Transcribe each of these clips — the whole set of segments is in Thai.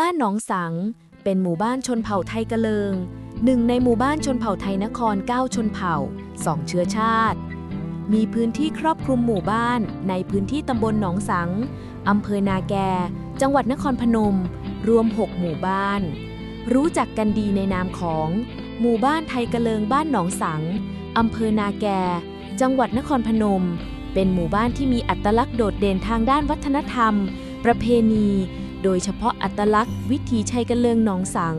บ้านหนองสัง เป็นหมู่บ้านชนเผ่าไทยกะเลิงหนึ่งในหมู่บ้านชนเผ่าไทยนคร 9 ชนเผ่า2เชื้อชาติ มีพื้นที่ครอบคลุมหมู่บ้านในพื้นที่ตำบลหนองสังอำเภอนาแก จังหวัดนครพนม รวม 6 หมู่บ้าน รู้จักกันดีในนามของ หมู่บ้านไทยกะเลิงบ้านหนองสังอำเภอนาแก จังหวัดนครพนม เป็นหมู่บ้านที่มีอัตลักษณ์โดดเด่นทางด้านวัฒนธรรม ประเพณี โดยเฉพาะอัตลักษณ์วิถีชัยกะเลิงหนองสัง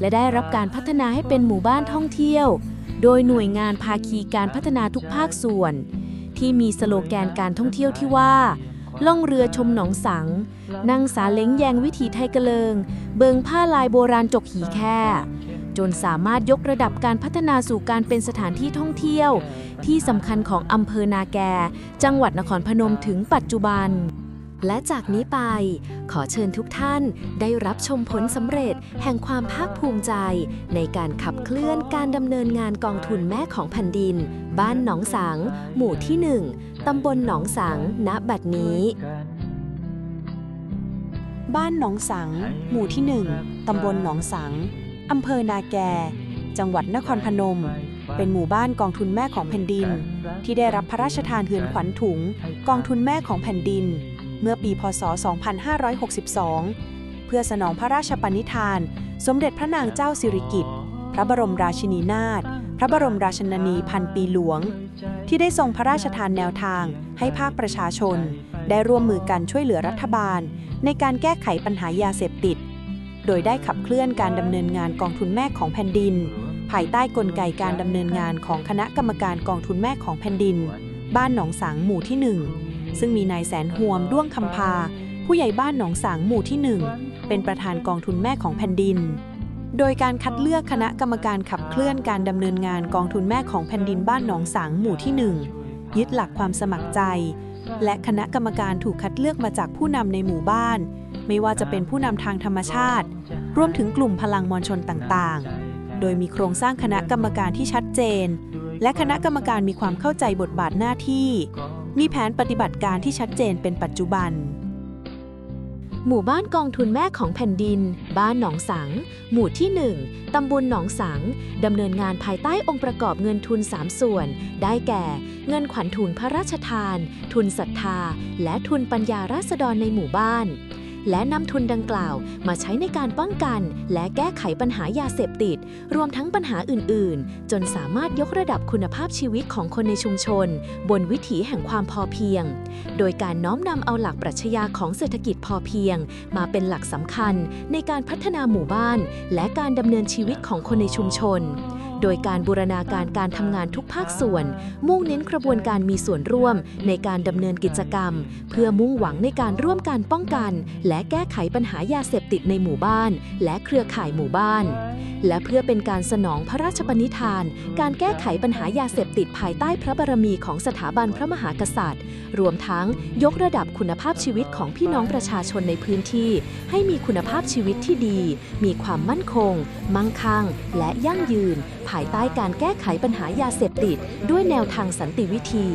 และได้รับการพัฒนาให้เป็นหมู่บ้านท่องเที่ยว โดยหน่วยงานภาคีการพัฒนาทุกภาคส่วน ที่มีสโลแกนการท่องเที่ยวที่ว่า ล่องเรือชมหนองสัง นั่งสาเล้งแยงวิถีไทยกระเลิง เบิงผ้าลายโบราณจกหีแค่จนสามารถยกระดับการพัฒนาสู่การเป็นสถานที่ท่องเที่ยว ที่สำคัญของอำเภอนาแก จังหวัดนครพนมถึงปัจจุบัน และจากนี้ไป ขอเชิญทุกท่านได้รับชมผลสำเร็จแห่งความภาคภูมิใจ ในการขับเคลื่อนการดำเนินงานกองทุนแม่ของแผ่นดิน บ้านหนองสัง หมู่ที่ 1 ตำบลหนองสัง ณ บัดนี้ บ้านหนองสัง หมู่ที่ 1 ตำบลหนองสัง อำเภอนาแก จังหวัดนครพนม เป็นหมู่บ้านกองทุนแม่ของแผ่นดิน ที่ได้รับพระราชทานเฮือนขวัญถุง กองทุนแม่ของแผ่นดิน เมื่อปีพศ 2562 เพื่อสนองพระราชปณิธาน สมเด็จพระนางเจ้าสิริกิติ์ พระบรมราชินีนาถ พระบรมราชชนนีพันปีหลวง ที่ได้ทรงพระราชทานแนวทางให้ภาคประชาชน ได้ร่วมมือกันช่วยเหลือรัฐบาล ในการแก้ไขปัญหายาเสพติด โดยได้ขับเคลื่อนการดำเนินงานกองทุนแม่ของแผ่นดิน ภายใต้กลไกการดำเนินงานของคณะกรรมการกองทุนแม่ของแผ่นดิน บ้านหนองสังหมู่ที่ 1 ซึ่งมีนายแสนหวมด้วงคำพา ผู้ใหญ่บ้านหนองสังหมู่ที่ 1 เป็นประธานกองทุนแม่ของแผ่นดิน โดยการคัดเลือกคณะกรรมการขับเคลื่อนการดำเนินงานกองทุนแม่ของแผ่นดินบ้านหนองสังหมู่ที่ 1 ยึดหลักความสมัครใจ และคณะกรรมการถูกคัดเลือกมาจากผู้นำในหมู่บ้าน ไม่ว่าจะเป็นผู้นำทางธรรมชาติ รวมถึงกลุ่มพลังมวลชนต่างๆ โดยมีโครงสร้างคณะกรรมการที่ชัดเจนและคณะกรรมการมีความเข้าใจบทบาทหน้าที่ มีแผนปฏิบัติการที่ชัดเจนเป็นปัจจุบัน หมู่บ้านกองทุนแม่ของแผ่นดิน บ้านหนองสัง หมู่ที่ 1 ตำบลหนองสัง ดำเนินงานภายใต้องค์ประกอบเงินทุน 3 ส่วน ได้แก่ เงินขวัญทุนพระราชทาน ทุนศรัทธา และทุนปัญญาราษฎรในหมู่บ้าน และนำทุนดังกล่าวมาใช้ในการป้องกัน และแก้ไขปัญหายาเสพติด รวมทั้งปัญหาอื่น ๆ จนสามารถยกระดับคุณภาพชีวิตของคนในชุมชน บนวิถีแห่งความพอเพียง โดยการน้อมนำเอาหลักปรัชญาของเศรษฐกิจพอเพียง มาเป็นหลักสำคัญในการพัฒนาหมู่บ้าน และการดำเนินชีวิตของคนในชุมชน โดยการบูรณาการการทำงานทุกภาคส่วน มุ่งเน้นกระบวนการมีส่วนร่วมในการดำเนินกิจกรรม เพื่อมุ่งหวังในการร่วมการป้องกัน และแก้ไขปัญหายาเสพติดในหมู่บ้าน และเครือข่ายหมู่บ้าน และเพื่อเป็นการสนองพระราชปณิธาน การแก้ไขปัญหายาเสพติดภายใต้พระบารมีของสถาบันพระมหากษัตริย์ รวมทั้งยกระดับคุณภาพชีวิตของพี่น้องประชาชนในพื้นที่ ให้มีคุณภาพชีวิตที่ดี มีความมั่นคง มั่งคั่ง และยั่งยืนภายใต้การแก้ไขปัญหายาเสพติด ด้วยแนวทางสันติวิธี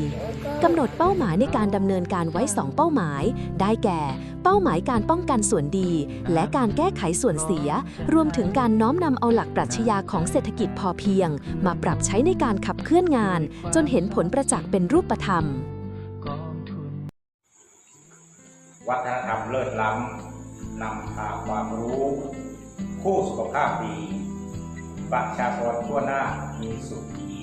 กำหนดเป้าหมายในการดำเนินการไว้ 2 เป้าหมาย ได้แก่ เป้าหมายการป้องกันส่วนดี และการแก้ไขส่วนเสีย รวมถึงการน้อมนำเอาหลักปรัชญาของเศรษฐกิจพอเพียง มาปรับใช้ในการขับเคลื่อนงาน จนเห็นผลประจักษ์เป็นรูปธรรม วัฒนธรรมเลิศล้ำนำพาความรู้ คู่สุขภาพดี ประชากรทั่วหน้ามีสุขี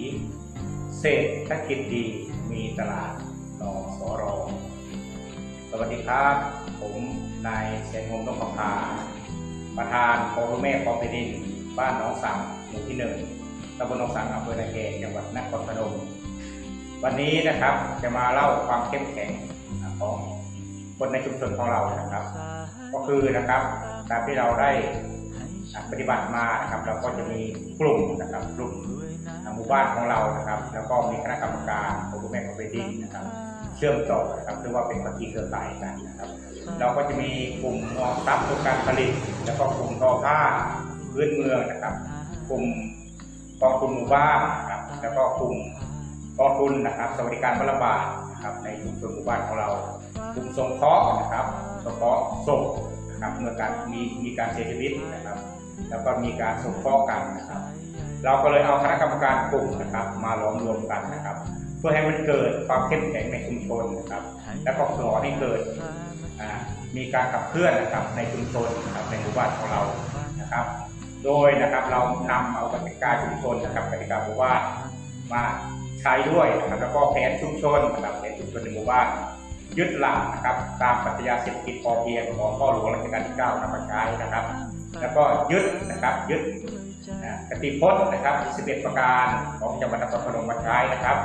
เศรษฐกิจดีมีตลาดนอสอรอสวัสดีครับ ผมนายเสนงมนกพาประธานโครุแม่คอมเพดิน บ้านหนองสังหมู่ที่หนึ่งตำบลหนองสังอำเภอนาเกจังหวัดนครพนม วันนี้นะครับจะมาเล่าความเข้มแข็งของคนในชุมชนของเรานะครับ ก็คือนะครับตามที่เราได้ ปฏิบัติมานะครับเราก็จะมีกลุ่มนะครับกลุ่มหมู่บ้านของเรานะครับ แล้วก็มีคณะกรรมการของคุณแม่ของเบดิ้นะครับเชื่อมต่อนะครับเรียกว่าเป็นพันธีเครือข่ายกันนะครับ เราก็จะมีกลุ่มออมทรัพย์เพื่อการผลิต แล้วก็กลุ่มทอผ้าพื้นเมืองนะครับ กลุ่มกองทุนหมู่บ้านนะครับ แล้วก็กลุ่มกองทุนนะครับ สวัสดิการบรรบาทนะครับในชุมชนหมู่บ้านของเรากลุ่มสงเคราะห์นะครับสงเคราะห์ศพนะครับเมื่อการมีมีการเสียชีวิตนะครับ แล้วก็มีการสงเคราะห์กันนะครับ เราก็เลยเอาคณะกรรมการกลุ่มนะครับ มาล้อมรวมกันนะครับ เพื่อให้มันเกิดความเข้มแข็งในชุมชนนะครับ แล้วก็ขอให้เกิดมีการขับเคลื่อนนะครับในชุมชนนะครับในหมู่บ้านของเรานะครับ โดยนะครับเรานำเอากติกาชุมชนนะครับกติกาหมู่บ้านมาใช้ด้วยนะครับแล้วก็แผนชุมชนนะครับแผนชุมชนในหมู่บ้าน ยึดหลักนะครับตามปรัชญาเศรษฐกิจพอเพียงของพ่อหลวงรัชกาลที่9นำมาใช้นะครับ แล้วก็ยึดนะครับยึดอ่ากติพจน์นะครับ11ประการของจังหวัดนครพนมมาใช้นะครับ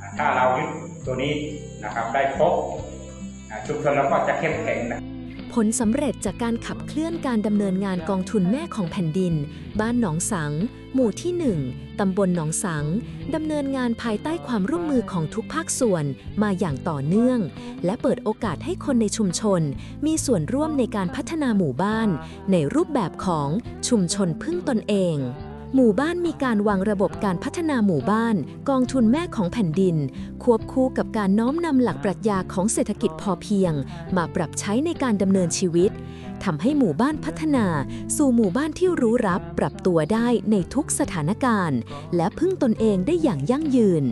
อ่าถ้าเรายึดตัวนี้นะครับได้ครบอ่าชุมชนเราก็จะเข้มแข็งนะ ผลสำเร็จจากการขับเคลื่อนการดำเนินงานกองทุนแม่ของแผ่นดิน บ้านหนองสัง หมู่ที่ 1 ตำบลหนองสัง ดำเนินงานภายใต้ความร่วมมือของทุกภาคส่วนมาอย่างต่อเนื่อง และเปิดโอกาสให้คนในชุมชน มีส่วนร่วมในการพัฒนาหมู่บ้าน ในรูปแบบของชุมชนพึ่งตนเอง หมู่บ้านมีการวางระบบการพัฒนาหมู่บ้าน กองทุนแม่ของแผ่นดิน ควบคู่กับการน้อมนำหลักปรัชญาของเศรษฐกิจพอเพียง มาปรับใช้ในการดำเนินชีวิตทำให้หมู่บ้านพัฒนา สู่หมู่บ้านที่รู้รับปรับตัวได้ในทุกสถานการณ์ และพึ่งตนเองได้อย่างยั่งยืน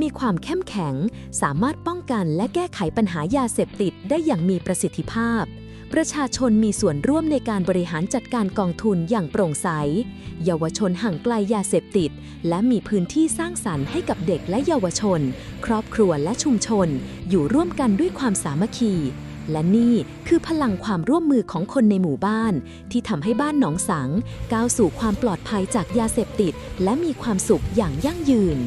มีความเข้มแข็ง สามารถป้องกันและแก้ไขปัญหายาเสพติดได้อย่างมีประสิทธิภาพ ประชาชนมีส่วนร่วมในการบริหารจัดการกองทุนอย่างโปร่งใส เยาวชนห่างไกลยาเสพติด และมีพื้นที่สร้างสรรค์ให้กับเด็กและเยาวชน ครอบครัวและชุมชน อยู่ร่วมกันด้วยความสามัคคีและนี่คือพลังความร่วมมือของคนในหมู่บ้าน ที่ทำให้บ้านหนองสัง ก้าวสู่ความปลอดภัยจากยาเสพติด และมีความสุขอย่างยั่งยืน